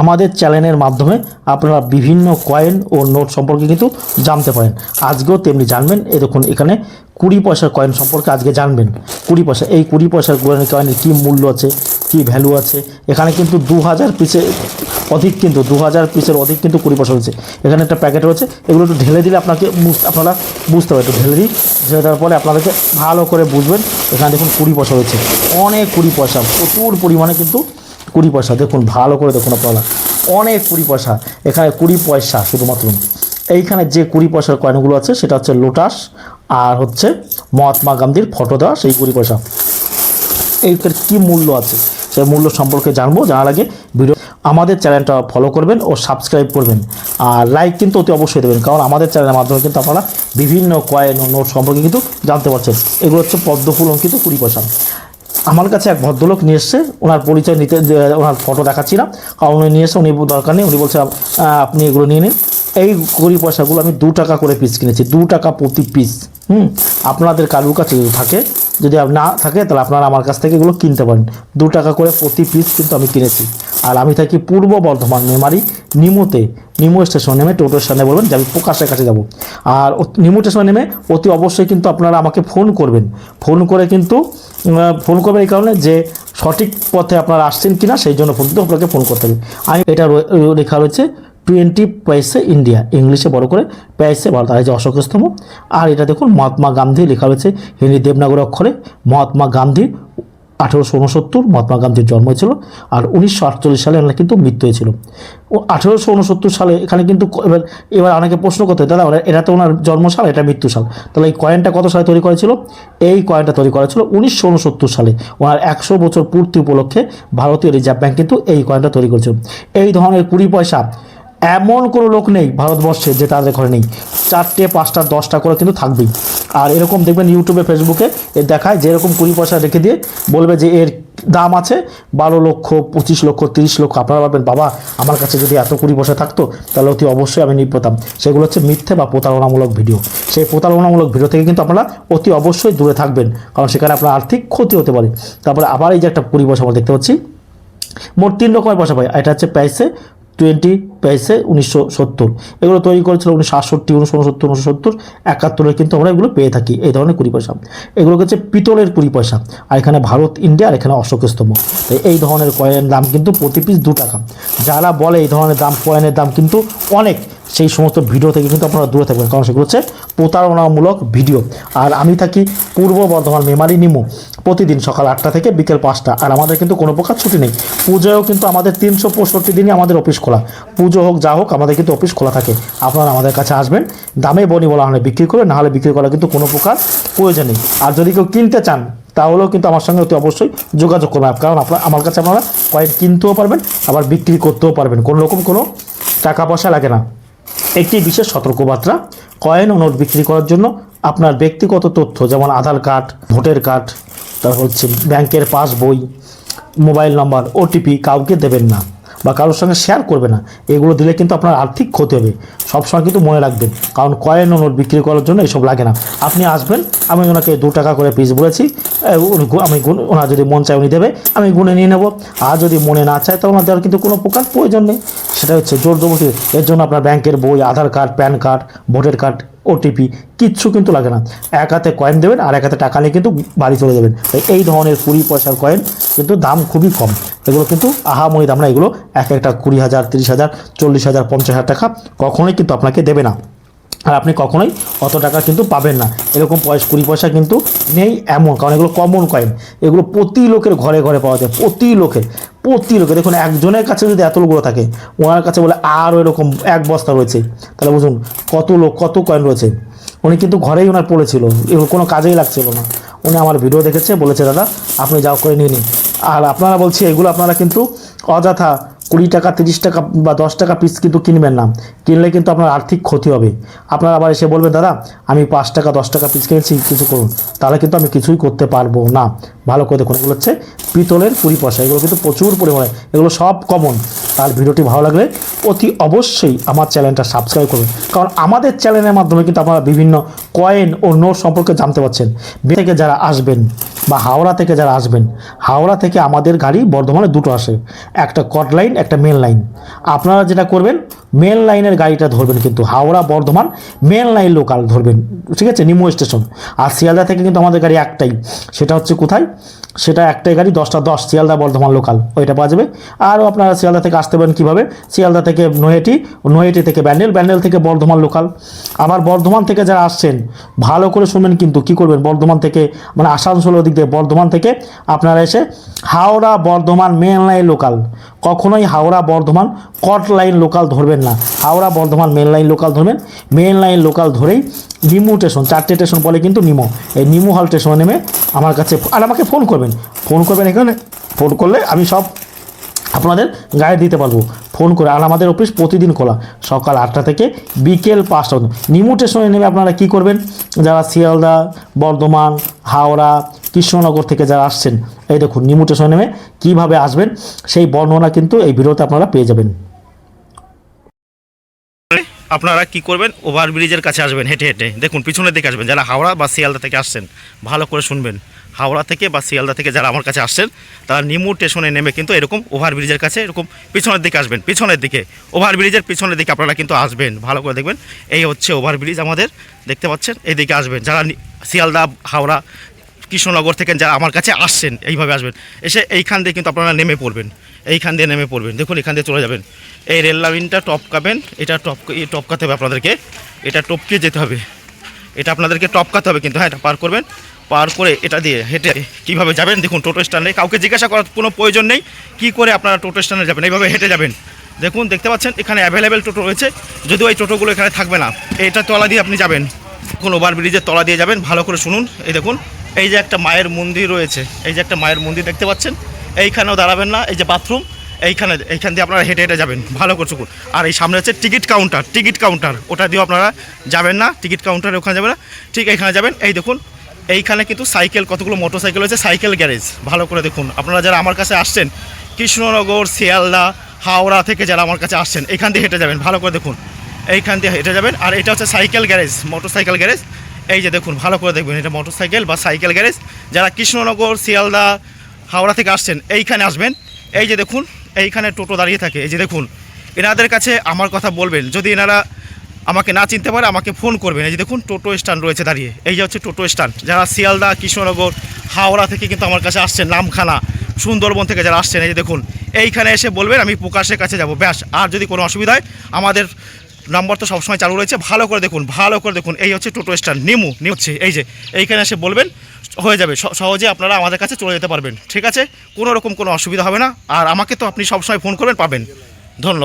আমাদের চ্যানেলের মাধ্যমে আপনারা বিভিন্ন কয়েন ও নোট সম্পর্কে কিন্তু জানতে পারেন। আজকেও তেমনি জানবেন এ দেখুন এখানে কুড়ি পয়সার কয়েন সম্পর্কে আজকে জানবেন। কুড়ি পয়সা, এই কুড়ি পয়সার কয়েনের কী মূল্য আছে, কী ভ্যালু আছে? এখানে কিন্তু দু হাজার পিসে অধিক কিন্তু দু হাজার পিসের অধিক কিন্তু কুড়ি পয়সা রয়েছে এখানে একটা প্যাকেট রয়েছে, এগুলো একটু ঢেলে দিলে আপনাকে আপনারা বুঝতে পারবেন, একটু ঢেলে দিই, ঢেলে দেওয়ার পরে আপনাদেরকে ভালো করে বুঝবেন। এখানে দেখুন কুড়ি পয়সা রয়েছে অনেক কুড়ি পয়সা, প্রচুর পরিমাণে কিন্তু কুড়ি পয়সা, দেখুন, ভালো করে দেখুন আপনারা। অনেক কুড়ি পয়সা, এখানে কুড়ি পয়সা শুধুমাত্র। এইখানে যে কুড়ি পয়সার কয়েনগুলো আছে, সেটা হচ্ছে লোটাস আর হচ্ছে মহাত্মা গান্ধীর ফটো দেওয়া সেই কুড়ি পয়সা। এইটার কী মূল্য আছে? সেই মূল্য সম্পর্কে জানব, জানার আগে ভিডিও আমাদের চ্যানেলটা ফলো করবেন ও সাবস্ক্রাইব করবেন। আর লাইক কিন্তু অতি অবশ্যই দেবেন, কারণ আমাদের চ্যানেলের মাধ্যমে কিন্তু আপনারা বিভিন্ন কয়েন ও নোট সম্পর্কে কিন্তু জানতে পারছেন। এগুলো হচ্ছে পদ্মফুল অঙ্কিত কুড়ি পয়সা। আমার কাছে এক ভদ্রলোক নিয়ে এসছে। ওনার পরিচয় নিতে ওনার ফটো দেখাচ্ছি না কারণ উনি নিয়ে এসে উনি দরকার নেই। উনি বলছে আপনি এগুলো নিয়ে নিন। এই কুড়ি পয়সাগুলো আমি দু টাকা করে পিস কিনেছি। দু টাকা প্রতি পিস হুম? আপনাদের কারুর কাছে যদি থাকে, যদি না থাকে, তাহলে আপনারা আমার কাছ থেকে এগুলো কিনতে পারেন। দু টাকা করে প্রতি পিস কিন্তু আমি কিনেছি। আর আমি থাকি পূর্ব বর্ধমান মেমারি, নিমোতে। নিমো স্টেশন নেমে টোটো স্টেশনে বলবেন যে, আমি প্রকাশের কাছে যাব। আর নিমো স্টেশনে নেমে অতি অবশ্যই কিন্তু আপনারা আমাকে ফোন করবেন। ফোন করে কিন্তু ফোন করবেন এই কারণে যে সঠিক পথে আপনারা আসছেন কিনা সেই জন্য ফোন আপনাকে ফোন করতে হবে। আমি এটা লেখা রয়েছে টোয়েন্টি পয়সে ইন্ডিয়া ইংলিশে বড় করে পয়সে ভারত আর যে অশোক স্তম্ভ। আর এটা দেখুন, মহাত্মা গান্ধী লেখা রয়েছে, হিন্দি দেবনাগরী অক্ষরে মহাত্মা গান্ধী আঠেরোশো উনসত্তর মহাত্মা গান্ধীর জন্ম হয়েছিল আর উনিশশো আটচল্লিশ সালে এনার কিন্তু মৃত্যু হয়েছিল। ও আঠেরোশো উনসত্তর সালে এখানে কিন্তু এবার এবার অনেকে প্রশ্ন করতে দাদা এটা তো ওনার জন্মসাল, এটা মৃত্যু সাল তাহলে এই কয়েনটা কত সালে তৈরি করেছিল এই কয়েনটা তৈরি করা ছিল উনিশশো উনসত্তর সালে। ওনার একশো বছর পূর্তি উপলক্ষে ভারতীয় রিজার্ভ ব্যাঙ্ক কিন্তু এই কয়েনটা তৈরি করেছিল। এই ধরনের কুড়ি পয়সা এমন কোনো লোক নেই ভারতবর্ষে যে তাদের ঘরে নেই। চারটে, পাঁচটা, দশটা করে কিন্তু থাকবেই। আর এরকম দেখবেন ইউটিউবে ফেসবুকে এ দেখায় যে এরকম কুড়ি পয়সা রেখে দিয়ে বলবে যে এর দাম আছে বারো লক্ষ, পঁচিশ লক্ষ, তিরিশ লক্ষ। আপনারা ভাববেন, বাবা, আমার কাছে যদি এত কুড়ি পয়সা থাকতো, তাহলে অতি অবশ্যই আমি নিয়ে পেতাম সেগুলো হচ্ছে মিথ্যে বা প্রতারণামূলক ভিডিও। সেই প্রতারণামূলক ভিডিও থেকে কিন্তু আপনারা অতি অবশ্যই দূরে থাকবেন, কারণ সেখানে আপনার আর্থিক ক্ষতি হতে পারে। তারপরে আবার এই যে একটা কুড়ি পয়সা আমরা দেখতে পাচ্ছি, মোট তিন রকমের পয়সা পাই। এটা হচ্ছে প্যাইসে টোয়েন্টি পেয়েছে উনিশশো সত্তর। এগুলো তৈরি করেছিল উনিশশো আটষট্টি, উনিশশো উনসত্তর, উনিশশো সত্তর। একাত্তরের কিন্তু আমরা এগুলো পেয়ে থাকি, এই ধরনের কুড়ি পয়সা। এগুলো হচ্ছে পিতলের কুড়ি পয়সা, আর এখানে ভারত, ইন্ডিয়া, আর এখানে অশোক স্তম্ভ তাই এই ধরনের কয়েনের দাম কিন্তু প্রতি পিস দু টাকা। যারা বলে এই ধরনের দাম, কয়েনের দাম কিন্তু অনেক। সেই সমস্ত ভিডিও থেকে কিন্তু আপনারা দূরে থাকবেন, কারণ সেগুলো হচ্ছে প্রতারণামূলক ভিডিও আর আমি থাকি পূর্ব বর্ধমান মেমারি নিমু, প্রতিদিন সকাল আটটা থেকে বিকেল পাঁচটা, আর আমাদের কিন্তু কোনো প্রকার ছুটি নেই। পুজোয়ও কিন্তু আমাদের তিনশো পঁয়ষট্টি দিনই আমাদের অফিস খোলা। পুজো হোক যা হোক, আমাদের কিন্তু অফিস খোলা থাকে। আপনারা আমাদের কাছে আসবেন, দামে বনি বলা হলে বিক্রি করে, না হলে বিক্রি করা কিন্তু কোনো প্রকার প্রয়োজন নেই। আর যদি কেউ কিনতে চান, তাহলেও কিন্তু আমার সঙ্গে অতি অবশ্যই যোগাযোগ করবেন। কারণ আপনার, আমার কাছে আপনারা কয়েন কিনতেও পারবেন, আবার বিক্রি করতেও পারবেন। কোনো রকম কোনো টাকা পয়সা লাগে না। একটি বিশেষ সতর্কবার্তা, কয়েন ও নোট বিক্রি করার জন্য আপনার ব্যক্তিগত তথ্য, যেমন আধার কার্ড, ভোটার কার্ড, তারপর হচ্ছে ব্যাংকের পাস বই, মোবাইল নম্বর, ওটিপি কাউকে দেবেন না। বা কারোর সঙ্গে শেয়ার করবে না, এগুলো দিলে কিন্তু আপনার আর্থিক ক্ষতি হবে। সবসময় কিন্তু মনে রাখবেন, কারণ কয়েন ও নোট বিক্রি করার জন্য এসব লাগে না। আপনি আসবেন, আমি ওনাকে দু টাকা করে পিস বলেছি আমি ওনার যদি মন চায় উনি দেবে, আমি গুনে নিয়ে নেব। আর যদি মনে না চায় তো ওনার দেওয়ার কিন্তু কোনো প্রকার প্রয়োজন নেই। সেটা হচ্ছে জোর জবরদস্তি। এর জন্য আপনার ব্যাংকের বই, Aadhaar card PAN card voter card OTP কিচ্ছু কিন্তু লাগে না। এক হাতে কয়েন দেবেন আর এক হাতে টাকা নিয়ে কিন্তু বাড়ি চলে যাবেন। তাই এই ধরনের কুড়ি পয়সার কয়েন কিন্তু দাম খুবই কম। এগুলো কিন্তু আহামরি দাম না, এগুলো এক একটা কুড়ি হাজার, তিরিশ হাজার, চল্লিশ হাজার, পঞ্চাশ হাজার টাকা কখনোই কিন্তু আপনাকে দেবে না। আর আপনি কখনোই অত টাকা কিন্তু পাবেন না। এরকম পয়সা, কুড়ি পয়সা কিন্তু নেই এমন, কারণ এগুলো কমন কয়েন এগুলো প্রতি লোকের ঘরে ঘরে পাওয়া যায়, প্রতি লোকের প্রতি লোকের। দেখুন, একজনের কাছে যদি এতগুলো থাকে, ওনার কাছে বলে আরও এরকম এক বস্তা রয়েছে। তাহলে বুঝুন, কত লোক, কত কয়েন রয়েছে। উনি কিন্তু ঘরেই ওনার পড়েছিল, এগুলো কোনো কাজেই লাগছিল না। উনি আমার ভিডিও দেখেছে, বলেছে, দাদা, আপনি যাও করে নিয়ে নিন। আর আপনারা বলছি, এগুলো আপনারা কিন্তু অযথা কুড়ি টাকা, তিরিশ টাকা বা দশ টাকা পিস কিন্তু কিনবেন না। কিনলে কিন্তু আপনার আর্থিক ক্ষতি হবে। আপনারা আবার এসে বলবেন, দাদা, আমি পাঁচ টাকা, দশ টাকা পিস কিনেছি, কিছু করুন। তাহলে কিন্তু আমি কিছুই করতে পারব না। ভালো করে দেখুন, এগুলো হচ্ছে পিতলের কুড়ি পয়সা। এগুলো কিন্তু প্রচুর পরিমাণে, এগুলো সব কমন আর ভিডিওটি ভালো লাগলে অতি অবশ্যই আমার চ্যানেলটা সাবস্ক্রাইব করবেন। কারণ আমাদের চ্যানেলের মাধ্যমে কিন্তু আপনারা বিভিন্ন কয়েন ও নোট সম্পর্কে জানতে পারছেন। থেকে যারা আসবেন বা হাওড়া থেকে যারা আসবেন, হাওড়া থেকে আমাদের গাড়ি বর্ধমানে দুটো আসে। একটা কট লাইন, একটা মেন লাইন। আপনারা যেটা করবেন, মেন লাইনের গাড়িটা ধরবেন কিন্তু Howrah, Bardhaman, main line local ধরবেন। ঠিক আছে? নিমো স্টেশন আর শিয়ালদা থেকে কিন্তু আমাদের গাড়ি একটাই। সেটা হচ্ছে কোথায়? সেটা একটাই গাড়ি, দশটা দশ, শিয়ালদা বর্ধমান লোকাল ওইটা পাওয়া যাবে। আরও আপনারা শিয়ালদা থেকে আসতে পারেন কীভাবে? শিয়ালদা থেকে নৈহাটি নৈহাটি থেকে ব্যান্ডেল ব্যান্ডেল থেকে বর্ধমান লোকাল আবার বর্ধমান থেকে যারা আসছেন, ভালো করে শুনবেন কিন্তু কি করবেন? বর্ধমান থেকে মানে আসানসোল ওদিক দিয়ে বর্ধমান থেকে আপনারা এসে Howrah Bardhaman main line local কখনোই হাওড়া বর্ধমান কট লাইন লোকাল ধরবেন না। Howrah Bardhaman main line local ধরবেন। মেন লাইন লোকাল ধরেই নিমু স্টেশন চারটে স্টেশন বলে কিন্তু নিমো। এই নিমু হল স্টেশনে নেমে আমার কাছে আর আমাকে ফোন করবেন। ফোন করবেন এখানে। ফোন করলে আমি সব আপনাদের গাড়ি দিতে পারব। ফোন করে, আর আমাদের অফিস প্রতিদিন খোলা, সকাল আটটা থেকে বিকেল পাঁচটা পর্যন্ত নিমু স্টেশনে নেমে আপনারা কি করবেন? যারা শিয়ালদা, বর্ধমান, হাওড়া, কৃষ্ণনগর থেকে যারা আসছেন, এই দেখুন নিমু স্টেশনে নেমে কীভাবে আসবেন, সেই বর্ণনা কিন্তু এই ভিডিওতে আপনারা পেয়ে যাবেন। আপনারা কি করবেন? ওভারব্রিজের কাছে আসবেন, হেঁটে হেঁটে। দেখুন, পিছনের দিকে আসবেন। যারা হাওড়া বা শিয়ালদা থেকে আসছেন, ভালো করে শুনবেন। হাওড়া থেকে বা শিয়ালদা থেকে যারা আমার কাছে আসছেন, তারা নিমু স্টেশনে নেমে কিন্তু এরকম ওভারব্রিজের কাছে এরকম পিছনের দিকে আসবেন, পিছনের দিকে। ওভারব্রিজের পিছনের দিকে আপনারা কিন্তু আসবেন, ভালো করে দেখবেন। এই হচ্ছে ওভারব্রিজ আমাদের, দেখতে পাচ্ছেন? এই দিকে আসবেন, যারা শিয়ালদা, হাওড়া, কৃষ্ণনগর থেকে যারা আমার কাছে আসছেন, এইভাবে আসবেন। এসে এইখান দিয়ে কিন্তু আপনারা নেমে পড়বেন, এইখান দিয়ে নেমে পড়বেন। দেখুন, এখান দিয়ে চলে যাবেন। এই রেল লাইনটা টপকাবেন, এটা টপ টপকাতে হবে আপনাদেরকে, এটা টপকে যেতে হবে। এটা আপনাদেরকে টপকাতে হবে কিন্তু হ্যাঁ এটা পার করবেন। পার করে এটা দিয়ে হেঁটে কীভাবে যাবেন? দেখুন, টোটো স্ট্যান্ডে কাউকে জিজ্ঞাসা করার কোনো প্রয়োজন নেই। কী করে আপনারা টোটো স্ট্যান্ডে যাবেন? এইভাবে হেঁটে যাবেন। দেখুন, দেখতে পাচ্ছেন, এখানে অ্যাভেলেবেল টোটো রয়েছে। যদিও এই টোটোগুলো এখানে থাকবে না। এটা তলা দিয়ে আপনি যাবেন। কোন ওভার ব্রিজের তলা দিয়ে যাবেন। ভালো করে শুনুন। এই দেখুন, এই যে একটা মায়ের মন্দির রয়েছে। এই যে একটা মায়ের মন্দির দেখতে পাচ্ছেন। এইখানেও দাঁড়াবেন না। এই যে বাথরুম এইখানে, এইখান দিয়ে আপনারা হেঁটে হেঁটে যাবেন। ভালো করে শুকুন আর এই সামনে হচ্ছে টিকিট কাউন্টার টিকিট কাউন্টার ওটা দিয়েও আপনারা যাবেন না। টিকিট কাউন্টারে ওখানে যাবেন না। ঠিক এইখানে যাবেন। এই দেখুন এইখানে কিন্তু সাইকেল, কতগুলো মোটর সাইকেল রয়েছে, সাইকেল গ্যারেজ। ভালো করে দেখুন। আপনারা যারা আমার কাছে আসছেন, কৃষ্ণনগর, শিয়ালদা, হাওড়া থেকে যারা আমার কাছে আসছেন, এখান দিয়ে হেঁটে যাবেন। ভালো করে দেখুন। এইখান দিয়ে হেঁটে যাবেন। আর এটা হচ্ছে cycle garage motorcycle garage. এই যে দেখুন, ভালো করে দেখবেন, এটা মোটর সাইকেল বা সাইকেল গ্যারেজ। যারা কৃষ্ণনগর, শিয়ালদা, হাওড়া থেকে আসছেন, এইখানে আসবেন। এই যে দেখুন, এইখানে টোটো দাঁড়িয়ে থাকে। এই যে দেখুন, এনাদের কাছে আমার কথা বলবেন। যদি এনারা আমাকে না চিনতে পারে, আমাকে ফোন করবেন এই যে দেখুন, টোটো স্ট্যান্ড রয়েছে দাঁড়িয়ে। এই যে হচ্ছে টোটো স্ট্যান্ড। যারা শিয়ালদা, কৃষ্ণনগর, হাওড়া থেকে কিন্তু আমার কাছে আসছেন, নামখানা, সুন্দরবন থেকে যারা আসছেন, এই যে দেখুন, এইখানে এসে বলবেন, আমি প্রকাশের কাছে যাব। ব্যাস, আর যদি কোনো অসুবিধা হয়, আমাদের নাম্বার তো সবসময় চালু রয়েছে। ভালো করে দেখুন, ভালো করে দেখুন, এই হচ্ছে টোটো স্ট্যান্ড, নিমু নিউ হচ্ছে, এই যে, এইখানে এসে বলবেন, হয়ে যাবে। সহজে আপনারা আমাদের কাছে চলে যেতে পারবেন। ঠিক আছে? কোনো রকম কোনো অসুবিধা হবে না। আর আমাকে তো আপনি সবসময় ফোন করবেন, পাবেন। ধন্যবাদ।